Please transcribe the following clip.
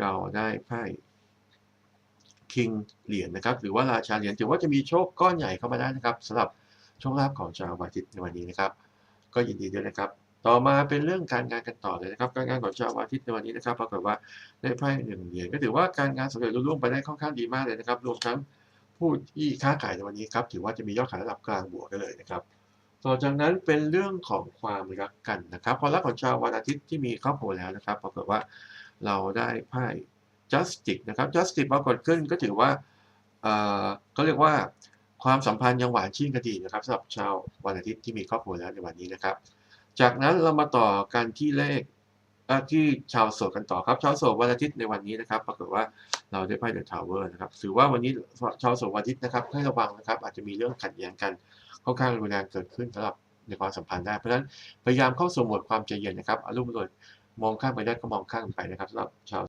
เราได้ไพ่คิงเหรียญนะครับ หรือว่าราชาเหรียญถือว่าจะมีโชคก้อนใหญ่เข้ามาได้นะครับสำหรับโชคลาภของชาววันอาทิตย์ในวันนี้นะครับ ก็ยินดีด้วยนะครับ ต่อมาเป็นเรื่องการงานกันต่อเลยนะครับ การงานของชาววันอาทิตย์ในวันนี้นะครับปรากฏว่าได้ไพ่หนึ่งเหรียญก็ถือว่าการงานสำเร็จรุ่ร่วงไปได้ค่อนข้างดีมากเลยนะครับรวมทั้งผู้ที่ค้าขายในวันนี้ครับถือว่าจะมียอดขายระดับกลางบวกได้เลยนะครับ ต่อจากนั้นเป็นเรื่องของความรักกันนะครับความรักของชาววันอาทิตย์ที่มีครอบครัวแล้วนะครับปรากฏว่า เราได้ไพ่ justice นะครับ justice ปรากฏขึ้นก็ถือว่าเอ่อก็เรียกว่าความสัมพันธ์ยังหวานชื่นกันดีนะครับสำหรับชาววันอาทิตย์ที่มีครอบครัวแล้วในวันนี้นะครับ จากนั้นเรามาต่อกันที่เลขที่ชาวโสดกันต่อครับชาวโสดวันอาทิตย์ในวันนี้นะครับ ปรากฏว่าเราได้ไพ่เดอะทาวเวอร์นะครับถือว่าวันนี้ชาวโสดวันอาทิตย์นะครับให้ระวังนะครับ อาจจะมีเรื่องขัดแย้งกันค่อนข้างรุนแรงเกิดขึ้นสำหรับในความสัมพันธ์ได้เพราะฉะนั้นพยายามเข้าสู่โหมดความใจเย็นนะครับอารมณ์โดย มองข้ามไปได้ก็มองข้ามไปนะครับสำหรับชาว